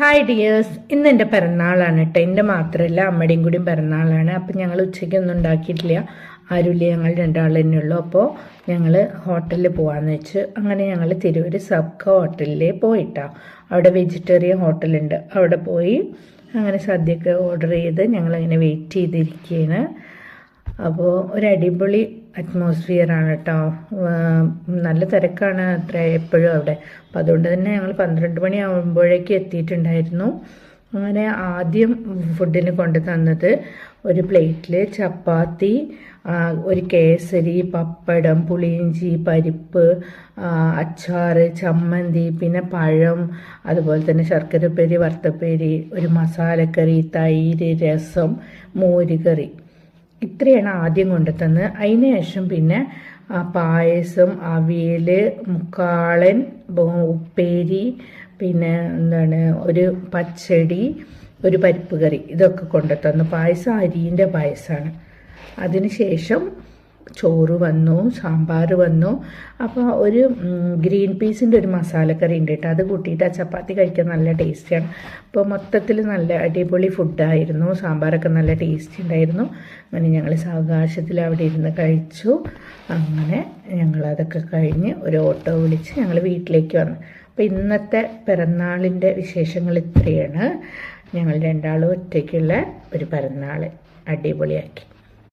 Hi dears ഇന്ന് എന്റെ പിറന്നാളാണ് കേട്ടോ എന്റെ മാത്രമല്ല അമ്മയുടെയും കൂടിയും പിറന്നാളാണ്. അപ്പം ഞങ്ങൾ ഉച്ചയ്ക്കൊന്നും ഉണ്ടാക്കിയിട്ടില്ല. ആരുമില്ല ഞങ്ങൾ രണ്ടാൾ തന്നെ ഉള്ളൂ. അപ്പോൾ ഞങ്ങൾ ഹോട്ടലിൽ പോകാമെന്ന് വെച്ച് അങ്ങനെ ഞങ്ങൾ തിരൂർ സബ്ക ഹോട്ടലിൽ പോയിട്ടാ. അവിടെ വെജിറ്റേറിയൻ ഹോട്ടലുണ്ട്. അവിടെ പോയി അങ്ങനെ സദ്യയൊക്കെ ഓർഡർ ചെയ്ത് ഞങ്ങളങ്ങനെ വെയിറ്റ് ചെയ്തിരിക്കുകയാണ് അപ്പോൾ ഒരു അടിപൊളി അറ്റ്മോസ്ഫിയർ ആണ് കേട്ടോ നല്ല തിരക്കാണ് അത്ര എപ്പോഴും അവിടെ. അപ്പോൾ അതുകൊണ്ട് തന്നെ ഞങ്ങൾ പന്ത്രണ്ട് മണി ആകുമ്പോഴേക്കും എത്തിയിട്ടുണ്ടായിരുന്നു. അങ്ങനെ ആദ്യം ഫുഡിന് കൊണ്ടു തന്നത് ഒരു പ്ലേറ്റിൽ ചപ്പാത്തി ഒരു കേസരി പപ്പടം പുളിയിഞ്ചി പരിപ്പ് അച്ചാറ് ചമ്മന്തി പിന്നെ പഴം അതുപോലെ തന്നെ ശർക്കരപ്പേരി വറുത്തപ്പേരി ഒരു മസാലക്കറി തൈര് രസം മോരുകറി. ഇത്രയാണ് ആദ്യം കൊണ്ടുതന്നത് അതിന് ശേഷം പിന്നെ പായസം അവിയൽ മുക്കാളൻ ഉപ്പേരി പിന്നെ എന്താണ് ഒരു പച്ചടി ഒരു പരിപ്പ് കറി ഇതൊക്കെ കൊണ്ടുതന്നു പായസം അരിന്റെ പായസമാണ് അതിനുശേഷം ചോറ് വന്നു സാമ്പാർ വന്നു. അപ്പോൾ ഒരു ഗ്രീൻ പീസിന്റെ ഒരു മസാലക്കറി ഉണ്ട് കേട്ടോ. അത് കൂട്ടിയിട്ട് ആ ചപ്പാത്തി കഴിക്കാൻ നല്ല ടേസ്റ്റിയാണ്. അപ്പോൾ മൊത്തത്തിൽ നല്ല അടിപൊളി ഫുഡായിരുന്നു. സാമ്പാറൊക്കെ നല്ല ടേസ്റ്റ് ഉണ്ടായിരുന്നു. അങ്ങനെ ഞങ്ങൾ സാവകാശത്തിൽ അവിടെ ഇരുന്ന് കഴിച്ചു. അങ്ങനെ ഞങ്ങൾ അതൊക്കെ കഴിഞ്ഞ് ഒരു ഓട്ടോ വിളിച്ച് ഞങ്ങൾ വീട്ടിലേക്ക് വന്നു. അപ്പോൾ ഇന്നത്തെ പിറന്നാളിന്റെ വിശേഷങ്ങൾ ഇത്രയാണ്. ഞങ്ങൾ രണ്ടാളും ഒറ്റയ്ക്കുള്ള ഒരു പിറന്നാൾ അടിപൊളിയാക്കി.